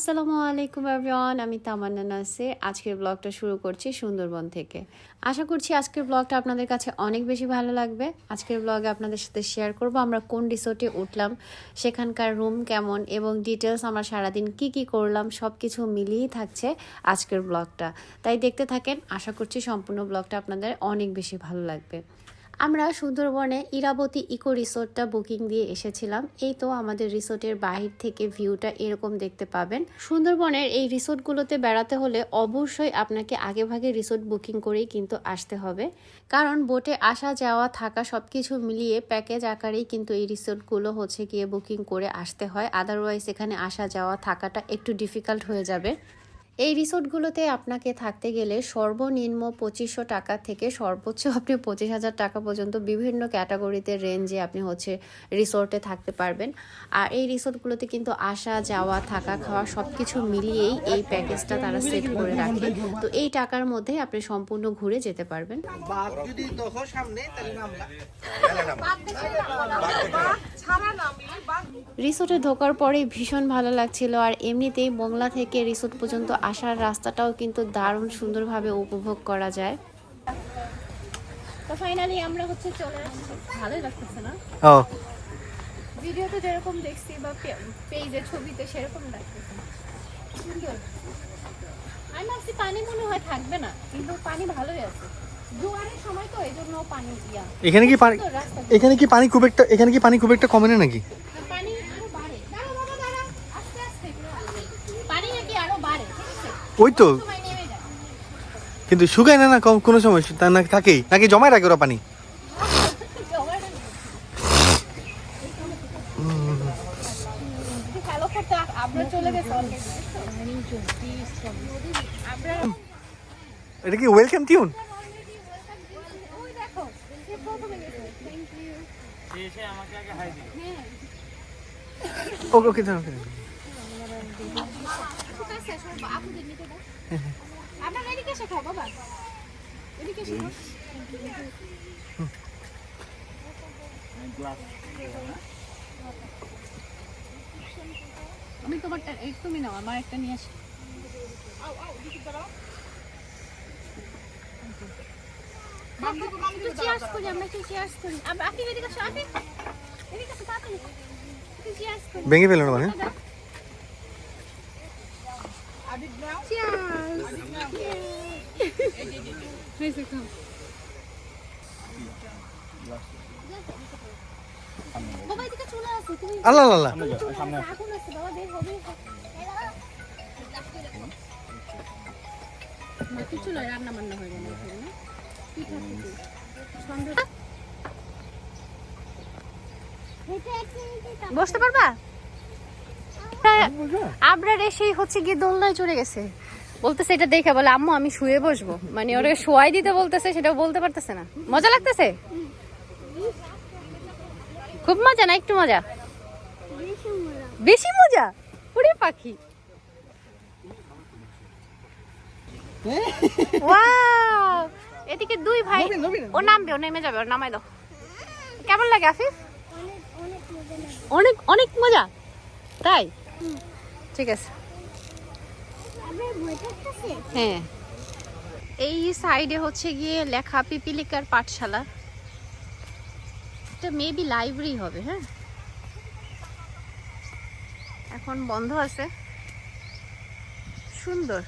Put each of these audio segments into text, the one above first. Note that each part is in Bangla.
আসসালামু আলাইকুম এভরিওয়ান আমি তামান্না নাসির। আজকের ব্লগটা শুরু করছি সুন্দরবন থেকে। আশা করছি আজকের ব্লগটা আপনাদের কাছে অনেক বেশি ভালো লাগবে। আজকের ব্লগে আপনাদের সাথে শেয়ার করব আমরা কোন রিসোর্টে উঠলাম, সেখানকার রুম কেমন, এবং ডিটেলস আমরা সারাদিন কি কি করলাম সব কিছু মিলিয়েই থাকছে আজকের ব্লগটা তাই দেখতে থাকেন, আশা করছি সম্পূর্ণ ব্লগটা আপনাদের অনেক বেশি ভালো লাগবে। আমরা সুন্দরবনে ইরাবতী ইকো রিসোর্টটা বুকিং দিয়ে এসেছিলাম। এই তো আমাদের রিসোর্টের বাহির থেকে ভিউটা এরকম দেখতে পাবেন। সুন্দরবনের এই রিসোর্টগুলোতে বেড়াতে হলে অবশ্যই আপনাকে আগেভাগে রিসোর্ট বুকিং করেই কিন্তু আসতে হবে। কারণ বোটে আসা, যাওয়া, থাকা সব কিছু মিলিয়ে প্যাকেজ আকারেই কিন্তু এই রিসোর্টগুলো হচ্ছে গিয়ে বুকিং করে আসতে হয়। আদারওয়াইজ এখানে আসা, যাওয়া, থাকাটা একটু ডিফিকাল্ট হয়ে যাবে। এই রিসোর্টগুলোতে আপনাকে থাকতে গেলে সর্বনিম্ন পঁচিশশো টাকা থেকে সর্বোচ্চ আপনি পঁচিশ হাজার টাকা পর্যন্ত বিভিন্ন ক্যাটাগরিতে রেঞ্জে আপনি হচ্ছে রিসোর্টে থাকতে পারবেন। আর এই রিসোর্টগুলোতে কিন্তু আসা যাওয়া থাকা খাওয়া সব কিছু মিলিয়েই এই প্যাকেজটা তারা সেট করে রাখে। তো এই টাকার মধ্যে আপনি সম্পূর্ণ ঘুরে যেতে পারবেন। বাঘ যদি দেখো সামনে তাহলে মামলা রিসোর্টে ঢোকার পরেই ভীষণ ভালো লাগছিল আর এমনিতেই মোংলা থেকে রিসোর্ট পর্যন্ত আসার রাস্তাটাও কিন্তু দারুণ সুন্দরভাবে উপভোগ করা যায়। তো ফাইনালি আমরা হচ্ছে চলে আসছি। ভালোই লাগতেছে না? ও। ভিডিওতে যেরকম দেখছি বা পেজে ছবিতে সেরকম লাগতেছে সুন্দর। আমি ভাবছি পানি মনে হয় থাকবে না কিন্তু পানি ভালোই আছে। জোয়ারের সময় তো এই জন্য পানি ইয়া। এখানে কি পানি এখানে কি পানি খুব একটা এখানে কি পানি খুব একটা কমে না নাকি পানি আরও বাড়ে দাঁড়াও বাবা দাঁড়াও আস্তে আস্তে পানি নাকি আরও বাড়ে ঠিক আছে ওই তো। কিন্তু শুকায় না না কোনো সময় তা না থাকেই। নাকি জমায় রাখে ওরা পানি? এটা কি ওয়েলকাম টিউন ওকে ওকে আমরা এদিকে এসে খাও বাবা এদিকে এসে খাও। আমি তোমারটা এই তুমি নাও আমার একটা নিয়ে আসি cheers করি, আমরা একটু cheers করি। আব- আফিফ, এদিকে আসো, আফিফ। এদিকে আসো, তাড়াতাড়ি। একটু cheers করি। ভেঙে ফেলো না মানে হয়েছে, খাও। বাবা, এদিকে চলে আসো, তুমি আল্লাহ আল্লাহ চলে আসো, আগুন আছে, বাবা, বের হও, বের হও। মা, হয়ে বসতে পারবা? আবরার এসেই হচ্ছে গিয়ে দোলনায় চড়ে গেছে। বলতেছে এটা দেখে বলে আম্মু আমি শুয়ে বসবো। মানে ওরা শোয়াই দিতে বলতেছে সেটাও বলতে পারতেছে না। মজা লাগতেছে? খুব মজা না একটু মজা? বেশি মজা? পুরে পাখি। এদিকে দুই ভাই ও নামবে ও নেমে যাবে ও নামাই দাও। কেমন লাগে আফিফ? অনেক অনেক মজা তাই? ঠিক আছে। হ্যাঁ। এই সাইডে হচ্ছে গিয়ে লেখা পিপিলিকার পাঠশালা। এটা মেবি লাইব্রেরি হবে হ্যাঁ। এখন বন্ধ আছে। সুন্দর।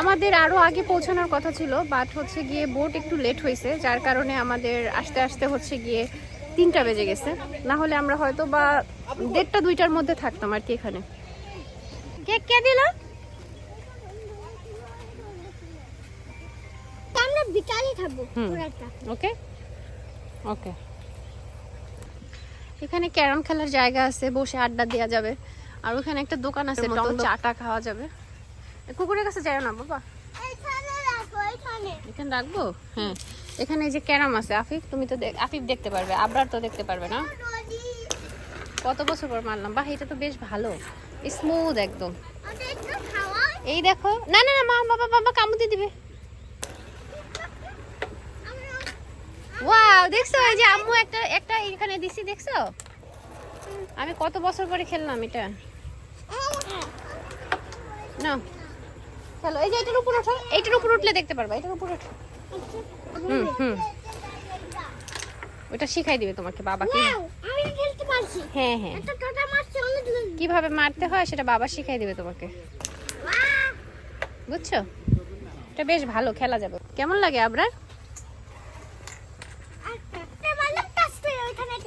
আমাদের আরও আগে পৌঁছানোর কথা ছিল বাট হচ্ছে গিয়ে বোট একটু লেট হয়েছে যার কারণে আমাদের আসতে আসতে হচ্ছে গিয়ে তিনটা বেজে গেছে। না হলে আমরা হয়তো বা দেড়টা দুইটার মধ্যে থাকতাম আর কি এখানে। কেক কে দিল? আমরা বিকালে খাব ওকে? ওকে। এখানে ক্যারাম খেলার জায়গা আছে বসে আড্ডা দেওয়া যাবে। আর ওখানে একটা দোকান আছে মতো চাটা খাওয়া যাবে। কুকুরের কাছে যায় না বাবা। এখানে রাখো এখানে। এখানে রাখব? হ্যাঁ। এখানে যে ক্যারাম আছে, আফিফ, তুমি তো আফিফ দেখতে পারবে, আবরার তো দেখতে পারবে না? কত বছর পর মারলাম? বাহ, এটা তো বেশ ভালো। স্মুথ একদম। এই দেখো, না না না, মা বাবা বাবা কামুতে দিবে। ওয়াও দেখছ, এই যে আম্মু একটা একটা এখানে দিছি, দেখছ? আমি কত বছর পরে খেললাম এটা? না চলো, এই যে এটার উপর ওঠো এইটার উপর উঠলে দেখতে পারবা, এটার উপর ওঠো হুম হুম। ওটা শিখাই দিবে তোমাকে বাবা কি? আমি খেলতে পারছি। হ্যাঁ হ্যাঁ। একটা টোটা মারছে অনেক কীভাবে মারতে হয় সেটা বাবা শিখাই দিবে তোমাকে। বুঝছ? এটা বেশ ভালো খেলা যাবে। কেমন লাগে আবরার?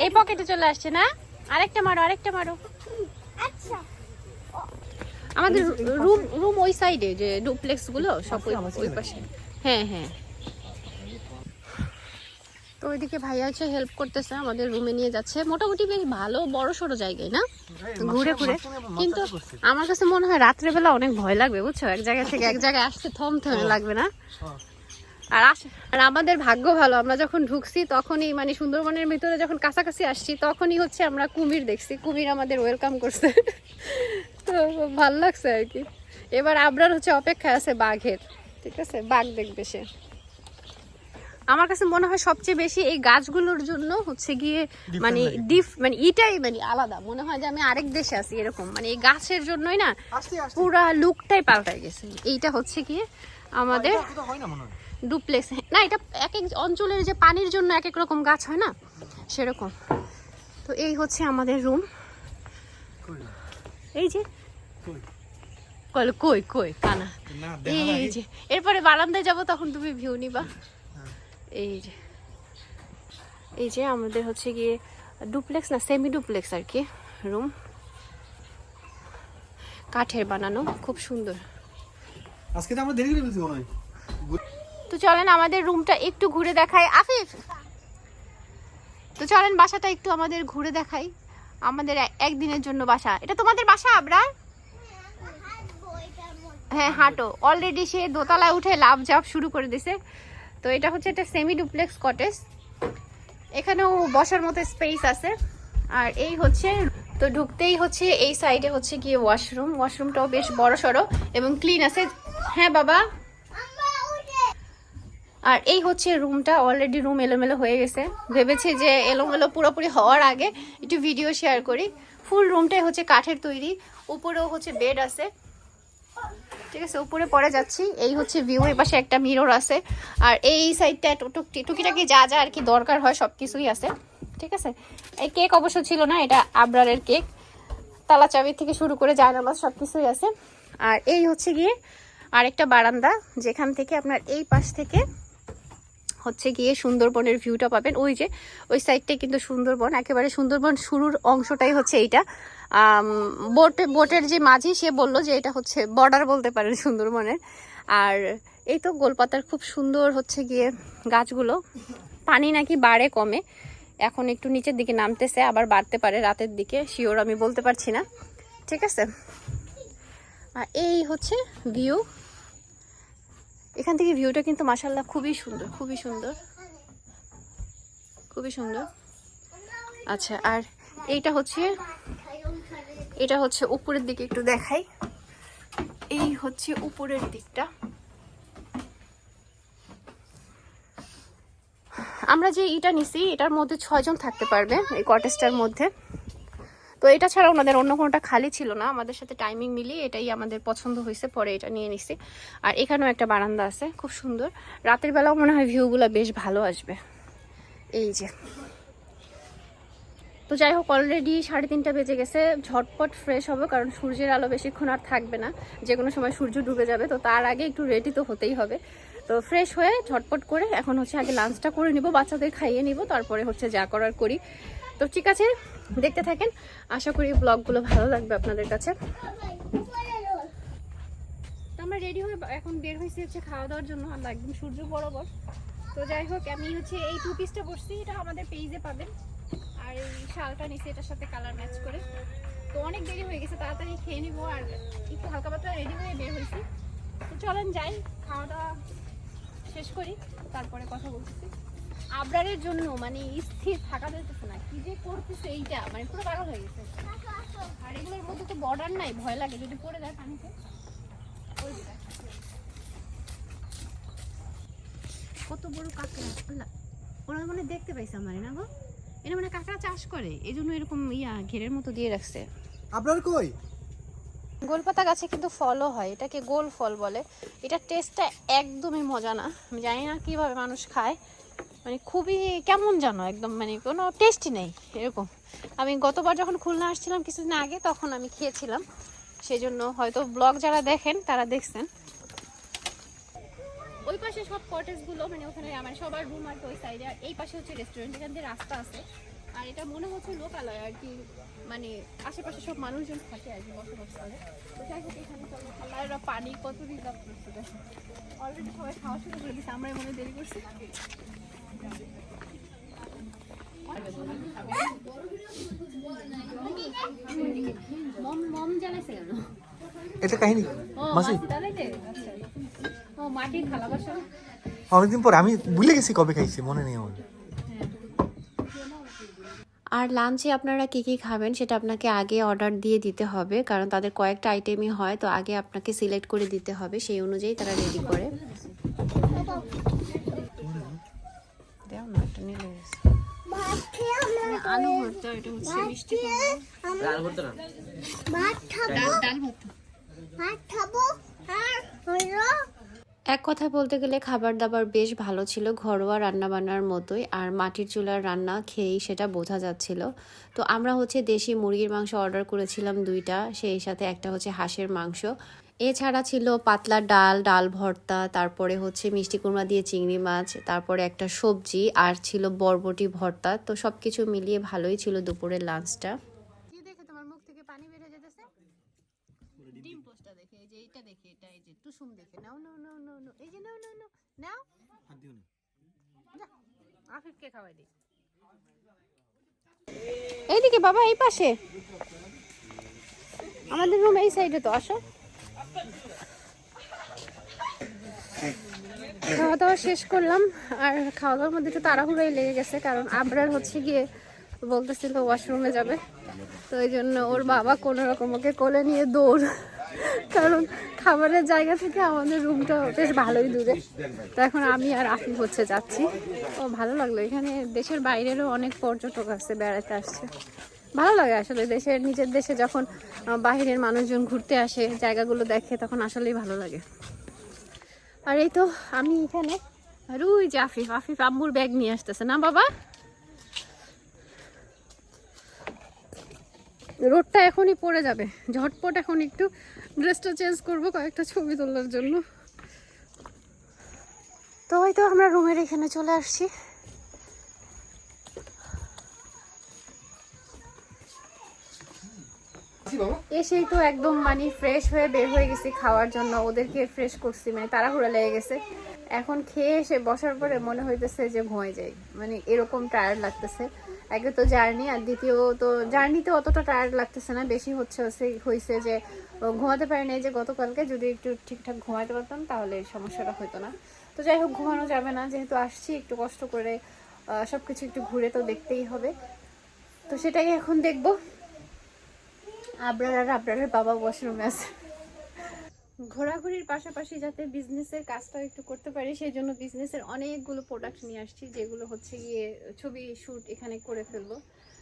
এই পকেটে চলে আসছে না? আরেকটা মারো আরেকটা মারো। আচ্ছা। আমাদের রুম রুম ওই সাইডে যে ডুপ্লেক্সগুলো সব ওই পাশে। হ্যাঁ হ্যাঁ। তো ওইদিকে ভাইয়া হচ্ছে হেল্প করতেছে আমাদের রুমে নিয়ে যাচ্ছে। মোটামুটি বেশ ভালো বড় সড়ো জায়গায় না? ঘুরে ঘুরে। কিন্তু আমার কাছে মনে হয় রাত্রেবেলা অনেক ভয় লাগবে বুঝছ? এক জায়গা থেকে এক জায়গায় আসতে থম থমে লাগবে না? আর আর আমাদের ভাগ্য ভালো আমরা যখন ঢুকছি তখনই মানে সুন্দরবনের ভিতরে যখন কাছাকাছি আসছি তখনই হচ্ছে আমরা কুমির দেখছি। কুমির আমাদের ওয়েলকাম করছে। তো ভালো লাগছে আর কি। এবার আবরার হচ্ছে অপেক্ষা আছে বাঘের। ঠিক আছে? বাঘ দেখবে সে। আমার কাছে মনে হয় সবচেয়ে বেশি এই গাছগুলোর জন্য হচ্ছে গিয়ে মানে। ডিফ মানে এটাই মানে আলাদা। মনে হয় যে আমি আরেক দেশে আছি এরকম। মানে এই গাছের জন্যই না পুরা লুকটাই পাল্টাই গেছে। এইটা হচ্ছে গিয়ে আমাদের ডুপ্লেক্স না এটা এক এক অঞ্চলের যে পানির জন্য এক এক রকম গাছ হয় না? সেরকম। তো এই হচ্ছে আমাদের রুম এই যে কই? কই কই কানা? এই যে এরপরে বারান্দায় যাব তখন তুমি ভিউ নিবা। এই যে এই যে আমাদের হচ্ছে গিয়ে ডুপ্লেক্স না সেমি ডুপ্লেক্স আর কি রুম কাঠের বানানো খুব সুন্দর। আজকে তো আমরা দেরি করে ফেলছি মনে হয়। তো চলেন আমাদের রুমটা একটু ঘুরে দেখাই। আফিফ! তো চলেন বাসাটা একটু আমাদের ঘুরে দেখাই। আমাদের একদিনের জন্য বাসা। এটা তোমাদের বাসা আবরার? হ্যাঁ হাঁটো। অলরেডি সে দোতলায় উঠে লাভ জাপ শুরু করে দিছে। তো এটা হচ্ছে একটা সেমি ডুপ্লেক্স কটেজ এখানেও বসার মতো স্পেস আছে। আর এই হচ্ছে, তো ঢুকতেই হচ্ছে এই সাইডে হচ্ছে গিয়ে ওয়াশরুম ওয়াশরুমটাও বেশ বড় সড়ো এবং ক্লিন আছে। হ্যাঁ বাবা? আর এই হচ্ছে রুমটা অলরেডি রুম এলোমেলো হয়ে গেছে। ভেবেছি যে এলোমেলো পুরোপুরি হওয়ার আগে একটু ভিডিও শেয়ার করি। ফুল রুমটাই হচ্ছে কাঠের তৈরি। উপরেও হচ্ছে বেড আছে। ঠিক আছে, উপরে পরে যাচ্ছি। এই হচ্ছে ভিউ এর পাশে একটা মিরর আছে। আর এই সাইডটা টুকি টুকিটাকি যা যা আর কি দরকার হয় সব কিছুই আছে। ঠিক আছে? এই কেক অবশ্য ছিল না, এটা আবরারের কেক তালা চাবি থেকে শুরু করে জায়নামাজ সব কিছুই আছে। আর এই হচ্ছে গিয়ে আরেকটা বারান্দা, যেখান থেকে আপনার এই পাশ থেকে হচ্ছে গিয়ে সুন্দরবনের ভিউটা পাবেন। ওই যে, ওই সাইডটাই কিন্তু সুন্দরবন, একেবারে সুন্দরবন শুরুর অংশটাই হচ্ছে এইটা। বোটে, বোটের যে মাঝি, সে বলল যে এটা হচ্ছে বর্ডার বলতে পারেন সুন্দরবনের। আর এই তো গোলপাতার খুব সুন্দর হচ্ছে গিয়ে গাছগুলো। পানি নাকি বাড়ে কমে, এখন একটু নিচের দিকে নামতেছে, আবার বাড়তে পারে রাতের দিকে শিওর আমি বলতে পারছি না। ঠিক আছে? এই হচ্ছে ভিউ এখান থেকে ভিউটা কিন্তু মাসাল্লাহ খুবই সুন্দর খুবই সুন্দর। খুবই সুন্দর। আচ্ছা আর এইটা হচ্ছে, এটা হচ্ছে উপরের দিকে একটু দেখাই। এই হচ্ছে উপরের দিকটা। আমরা যে ইটা নিছি, এটার মধ্যে ছয়জন থাকতে পারবে, এই কটেজটার মধ্যে। তো এটা ছাড়া ওনাদের অন্য কোনোটা খালি ছিল না। আমাদের সাথে টাইমিং মিলিয়ে এটাই আমাদের পছন্দ হয়েছে, পরে এটা নিয়ে নিছি। আর এখানেও একটা বারান্দা আছে, খুব সুন্দর। রাতের বেলাও মনে হয় ভিউগুলো বেশ ভালো আসবে। এই যে। তো যাই হোক অলরেডি সাড়ে তিনটা বেজে গেছে। ঝটপট ফ্রেশ হবে, কারণ সূর্যের আলো বেশিক্ষণ আর থাকবে না। যে কোনো সময় সূর্য ডুবে যাবে, তো তার আগে একটু রেডি তো হতেই হবে। তো ফ্রেশ হয়ে ঝটপট করে এখন হচ্ছে আগে লাঞ্চটা করে নিব, বাচ্চাদের খাইয়ে নিব, তারপরে হচ্ছে যা করার করি। তো ঠিক আছে, দেখতে থাকেন। আশা করি ব্লগগুলো ভালো লাগবে আপনাদের কাছে। আমরা রেডি হয়ে এখন বের হয়েছি হচ্ছে খাওয়া দাওয়ার জন্য আমরা একদম সূর্য বরাবর। তো যাই হোক, আমি হচ্ছে এই টু পিসটা পরছি এটা আমাদের পেজে পাবেন। আর এই শালটা নিচে, এটার সাথে কালার ম্যাচ করে। তো অনেক দেরি হয়ে গেছে, তাড়াতাড়ি খেয়ে নিবো, আর একটু হালকা পাতলা রেডি হয়ে বের হয়েছি। তো চলেন যাই খাওয়া দাওয়া শেষ করি, তারপরে কথা বলতেছি। আবরারের জন্য মানে স্থির থাকা যাইতেছে না। কি যে করতেছে এইটা মানে পুরো পাগল হয়ে গেছে। আর এগুলোর মধ্যে তো বর্ডার নাই ভয় লাগে। যদি পড়ে যায় পানিতে। কত বড় কাঁকড়া। ওরা মানে দেখতে পাইছে আমার না গো? এটা মানে কাঁকড়া চাষ করে এই জন্য এরকম ইয়া ঘেরের মতো দিয়ে রাখছে। আপনার কই? গোলপাতা গাছে কিন্তু ফলও হয় এটাকে গোল ফল বলে। এটা টেস্টটা একদমই মজা না। আমি জানি না কীভাবে মানুষ খায়। মানে খুবই কেমন জানো, একদম মানে কোনো টেস্টই নেই, এরকম। আমি গতবার যখন খুলনা আসছিলাম কিছুদিন আগে, তখন আমি খেয়েছিলাম। সেই জন্য হয়তো ব্লগ যারা দেখেন, তারা দেখছেন। ওই পাশে সব কটেজগুলো মানে ওখানে আমার সবার রুম আর ওই সাইডে আর এই পাশে হচ্ছে রেস্টুরেন্ট এখান দিয়ে রাস্তা আছে। আর এটা মনে হচ্ছে লোকালয় আর কি মানে আশেপাশে সব মানুষজন থাকে আর কি বসবাস করে। তো যাই হোক, এখানে চলো পানি কত রিজার্ভ অলরেডি সবাই খাওয়া শুরু করে দিচ্ছে আমরা মনে দেরি করছি। এটা কাহিনী? মাসি? বাসন অনেকদিন পর। আমি ভুলে গেছি কবে খাইছি মনে নেই আমার। আর লাঞ্চে আপনারা কী কী খাবেন সেটা আপনাকে আগে অর্ডার দিয়ে দিতে হবে কারণ তাদের কয়েকটা আইটেমই হয় তো আগে আপনাকে সিলেক্ট করে দিতে হবে সেই অনুযায়ী তারা রেডি করে। দাও না, একটা নিলে আমরা আলু ভর্তা এটা হচ্ছে মিষ্টি ভাত খাব। ডাল ভর্তা। ভাত খাব আর হলো এক কথা বলতে গেলে খাবার দাবার বেশ ভালো ছিল, ঘরোয়া রান্না বান্নার মতোই, আর মাটির চুলার রান্না খেয়েই সেটা বোঝা যাচ্ছিল। তো আমরা হচ্ছে দেশি মুরগির মাংস অর্ডার করেছিলাম দুইটা, সেই সাথে একটা হচ্ছে হাঁসের মাংস। এছাড়া ছিল পাতলা ডাল ডাল ভর্তা, তারপরে হচ্ছে মিষ্টি কুমড়া দিয়ে চিংড়ি মাছ, তারপরে একটা সবজি, আর ছিল বরবটি ভর্তা। তো সব কিছু মিলিয়ে ভালোই ছিল দুপুরের লাঞ্চটা কি দেখে তোমার মুখ থেকে পানি বের হয়ে যেতেছে ডিম পোস্টটা দেখে এই যে এইটা দেখে এটা এই যে টুসুম দেখে। নাও নাও নাও নাও নাও। এই যে নাও নাও নাও। নাও। যা, আফিফকে খাওয়াই দিই। এইদিকে বাবা এই পাশে। আমাদের রুম এই সাইডে তো আসো। খাওয়া দাওয়া শেষ করলাম। আর খাওয়া দাওয়ার মধ্যে একটু তাড়াহুড়োই লেগে গেছে কারণ আবরার হচ্ছে গিয়ে বলতেছিল ওয়াশরুমে যাবে। তো এই জন্য ওর বাবা কোনো রকম ওকে কোলে নিয়ে দৌড় কারণ খাবারের জায়গা থেকে আমাদের রুমটা বেশ ভালোই দূরে। তো এখন আমি আর আফিফ হচ্ছে যাচ্ছি। ও ভালো লাগল। এখানে দেশের বাইরেরও অনেক পর্যটক আসছে বেড়াতে আসছে। ভালো লাগে আসলে দেশের নিজের দেশে যখন আহ, বাইরের মানুষজন ঘুরতে আসে জায়গাগুলো দেখে তখন আসলেই ভালো লাগে। আর এই তো আমি এখানে। আর ওই যে আফিফ আফিফ আম্মুর ব্যাগ নিয়ে আসতেছে। না বাবা? রোডটা এখনই পড়ে যাবে। ঝটপট এখন একটু ড্রেসটা চেঞ্জ করব কয়েকটা ছবি তোলার জন্য। তো হয়তো আমরা রুমের এখানে চলে আসছি। এসেই তো একদম মানে ফ্রেশ হয়ে বের হয়ে গেছি খাওয়ার জন্য। ওদেরকে ফ্রেশ করছি মানে তাড়াহুড়া লেগে গেছে। এখন খেয়ে এসে বসার পরে মনে হইতেছে যে ঘুমাই যাই। মানে এরকম টায়ার্ড লাগতেছে। একে তো জার্নি, আর দ্বিতীয় তো জার্নিতে অতটা টায়ার্ড লাগতেছে না। বেশি হচ্ছে হয়েছে যে ঘুমাতে পারি নাই যে গতকালকে। যদি একটু ঠিকঠাক ঘুমাতে পারতাম, তাহলে সমস্যাটা হতো না। তো যাই হোক, ঘুমানো যাবে না। যেহেতু আসছি, একটু কষ্ট করে সব কিছু একটু ঘুরে তো দেখতেই হবে। তো সেটাই এখন দেখব। আবরার আর আবরারের বাবা ওয়াশরুমে আছে। ঘোরাঘুরির পাশাপাশি যাতে বিজনেসের কাজটাও একটু করতে পারি, সেই জন্য বিজনেসের অনেকগুলো প্রোডাক্ট নিয়ে আসছি, যেগুলো হচ্ছে গিয়ে ছবি শ্যুট এখানে করে ফেলব।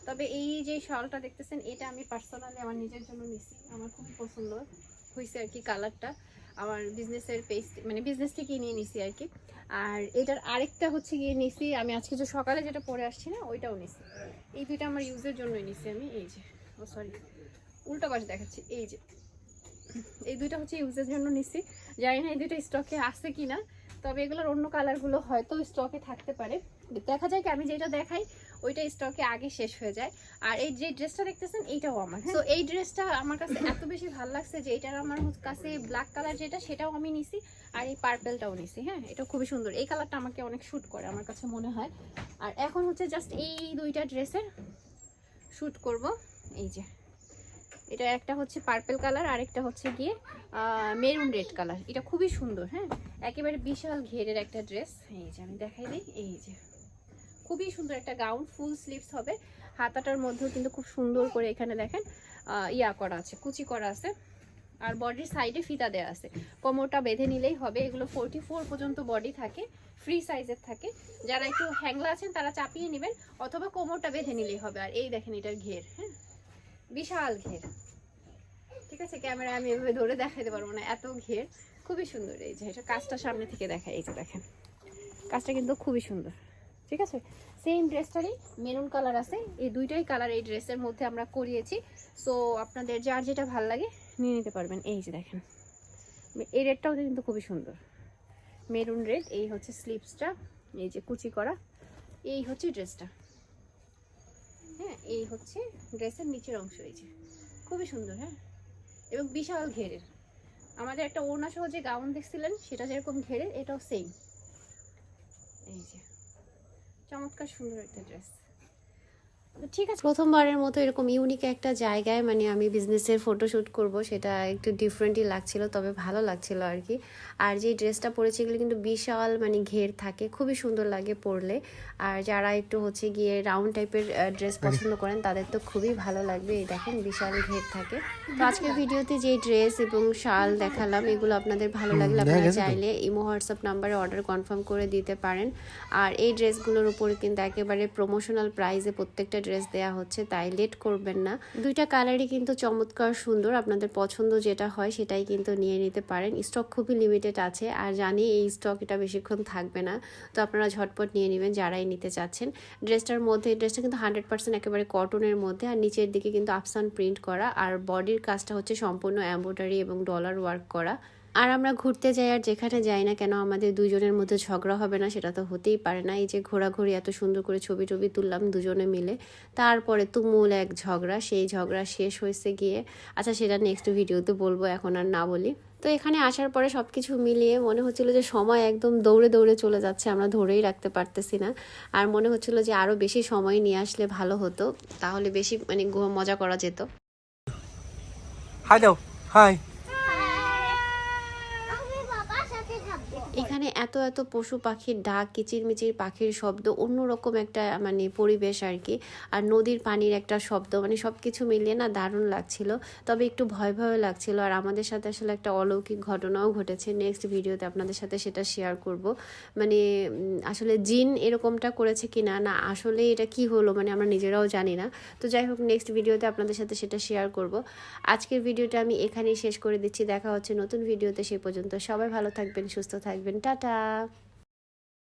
তবে এই যে শালটা দেখতেছেন, এটা আমি পার্সোনালি আমার নিজের জন্য নিছি, আমার খুবই পছন্দ হয়েছে আর কি কালারটা আমার বিজনেসের পেজ মানে বিজনেস থেকেই নিয়ে নিছি আর কি। আর এটার আরেকটা হচ্ছে গিয়ে নিছি, আমি আজকে যে সকালে যেটা পরে আসছি না, ওইটাও নিছি। এই দুইটা আমার ইউজের জন্যই নিছি আমি, এই যে, ও সরি উল্টো পাশে দেখাচ্ছি, এই যে। এই দুইটা হচ্ছে ইউজের জন্য নিছি। জানি না এই দুইটা স্টকে আছে কিনা, তবে এগুলোর অন্য কালারগুলো হয়তো স্টকে থাকতে পারে। দেখা যায় কি, আমি যেটা দেখাই, ওইটা স্টকে আগে শেষ হয়ে যায়। আর এই যে ড্রেসটা দেখতেছেন, এইটাও আমার তো এই ড্রেসটা আমার কাছে এত বেশি ভালো লাগছে যে এটার আমার কাছে ব্ল্যাক কালার যেটা, সেটাও আমি নিছি। আর এই পার্পেলটাও নিছি হ্যাঁ? এটা খুবই সুন্দর। এই কালারটা আমাকে অনেক শ্যুট করে, আমার কাছে মনে হয়। আর এখন হচ্ছে জাস্ট এই দুইটা ড্রেসের শ্যুট করব। এই যে। এটা একটা হচ্ছে পার্পেল কালার আরেকটা হচ্ছে গিয়ে মেরুন রেড কালার এটা খুবই সুন্দর হ্যাঁ? একেবারে বিশাল ঘেরের একটা ড্রেস এই যে আমি দেখাই দিই, এই যে। খুবই সুন্দর একটা গাউন ফুল স্লিভস হবে। হাতাটার মধ্যেও কিন্তু খুব সুন্দর করে এখানে দেখেন ইয়া করা আছে, কুচি করা আছে। আর বডির সাইডে ফিতা দেওয়া আছে। কোমরটা বেঁধে নিলেই হবে। এগুলো ফোরটি ফোর পর্যন্ত বডি থাকে ফ্রি সাইজের থাকে। যারা একটু হ্যাংলা আছেন, তারা চাপিয়ে নেবেন, অথবা কোমরটা বেঁধে নিলেই হবে। আর এই দেখেন এটার ঘের হ্যাঁ? বিশাল ঘের। ঠিক আছে, ক্যামেরা আমি এভাবে ধরে দেখাতে পারব না, এত ঘের। খুবই সুন্দর এই যে, এটা কাজটা সামনে থেকে দেখায় এই যে দেখেন। কাজটা কিন্তু খুবই সুন্দর, ঠিক আছে? সেম ড্রেসটারই মেরুন কালার আছে, এই দুইটাই কালার এই ড্রেসের মধ্যে আমরা করিয়েছি। সো আপনাদের যার যেটা ভালো লাগে নিয়ে নিতে পারবেন, এই যে দেখেন। এই রেডটাও কিন্তু খুবই সুন্দর। মেরুন রেড এই হচ্ছে স্লিপসটা এই যে কুচি করা, এই হচ্ছে ড্রেসটা হ্যাঁ এই হচ্ছে ড্রেসের নিচের অংশ, এই যে। খুবই সুন্দর হ্যাঁ? এবং বিশাল ঘেরের। আমাদের একটা ওড়না সহ যে গাউন দেখছিলেন, সেটা যেরকম ঘেরের, এটাও সেম এই যে, চমৎকার সুন্দর একটা ড্রেস ঠিক আছে প্রথমবারের মতো এরকম ইউনিক একটা জায়গায় মানে আমি বিজনেসের ফটোশ্যুট করব সেটা একটু ডিফারেন্টই লাগছিল তবে ভালো লাগছিল আর কি আর যে ড্রেসটা পরেছি এগুলো কিন্তু বিশাল মানে ঘের থাকে খুবই সুন্দর লাগে পরলে। আর যারা একটু হচ্ছে গিয়ে রাউন্ড টাইপের ড্রেস পছন্দ করেন তাদের তো খুবই ভালো লাগবে এই দেখেন বিশাল ঘের থাকে। তো আজকের ভিডিওতে যে ড্রেস এবং শাল দেখালাম এগুলো আপনাদের ভালো লাগলে আপনারা চাইলে ইমো হোয়াটসঅ্যাপ নাম্বারে অর্ডার কনফার্ম করে দিতে পারেন। আর এই ড্রেসগুলোর উপরে কিন্তু একেবারে প্রমোশনাল প্রাইসে প্রত্যেকটা ড্রেস দেওয়া হচ্ছে, তাই লেট করবেন না। দুইটা কালারই কিন্তু চমৎকার সুন্দর, আপনাদের পছন্দ যেটা হয় সেটাই কিন্তু নিয়ে নিতে পারেন। স্টক খুবই লিমিটেড আছে, আর জানি এই স্টক এটা বেশিক্ষণ থাকবে না, তো আপনারা ঝটপট নিয়ে নেবেন যারাই নিতে চাচ্ছেন। ড্রেসটার মধ্যে, ড্রেসটা কিন্তু হান্ড্রেড পার্সেন্ট একেবারে কটনের মধ্যে, আর নিচের দিকে কিন্তু আফসান প্রিন্ট করা, আর বডির কাজটা হচ্ছে সম্পূর্ণ এম্ব্রয়ডারি এবং ডলার ওয়ার্ক করা। আর আমরা ঘুরতে যাই আর যেখানে যাই না কেন আমাদের দুজনের মধ্যে ঝগড়া হবে না, সেটা তো হতেই পারে না। এই যে ঘোরাঘুরি, এত সুন্দর করে ছবি টবি তুললাম দুজনে মিলে। তারপরে তুমুল এক ঝগড়া, সেই ঝগড়া শেষ হয়েছে গিয়ে আচ্ছা সেটা নেক্সট ভিডিওতে বলব, এখন আর না বলি। তো এখানে আসার পরে সব কিছু মিলিয়ে মনে হচ্ছিল যে সময় একদম দৌড়ে দৌড়ে চলে যাচ্ছে, আমরা ধরেই রাখতে পারতেছি না। আর মনে হচ্ছিল যে আরও বেশি সময় নিয়ে আসলে ভালো হতো, তাহলে বেশি মানে মজা করা যেত। হাই দাও হাই আমি বাবার সাথে থাকব এখানে এত এত পশু পাখির ডাক, কিচিরমিচির পাখির শব্দ অন্যরকম একটা মানে পরিবেশ আর কি। আর নদীর পানির একটা শব্দ মানে সব কিছু মিলিয়ে না দারুণ লাগছিল। তবে একটু ভয় ভয় লাগছিল। আর আমাদের সাথে আসলে একটা অলৌকিক ঘটনাও ঘটেছে। নেক্সট ভিডিওতে আপনাদের সাথে সেটা শেয়ার করব। মানে আসলে জিন এরকমটা করেছে কি না না আসলে এটা কি হলো মানে আমরা নিজেরাও জানি না। তো যাই হোক নেক্সট ভিডিওতে আপনাদের সাথে সেটা শেয়ার করব। আজকের ভিডিওটা আমি এখানেই শেষ করে দিচ্ছি। দেখা হচ্ছে নতুন ভিডিওতে সে পর্যন্ত। সবাই ভালো থাকবেন, সুস্থ থাকবেন। টাটা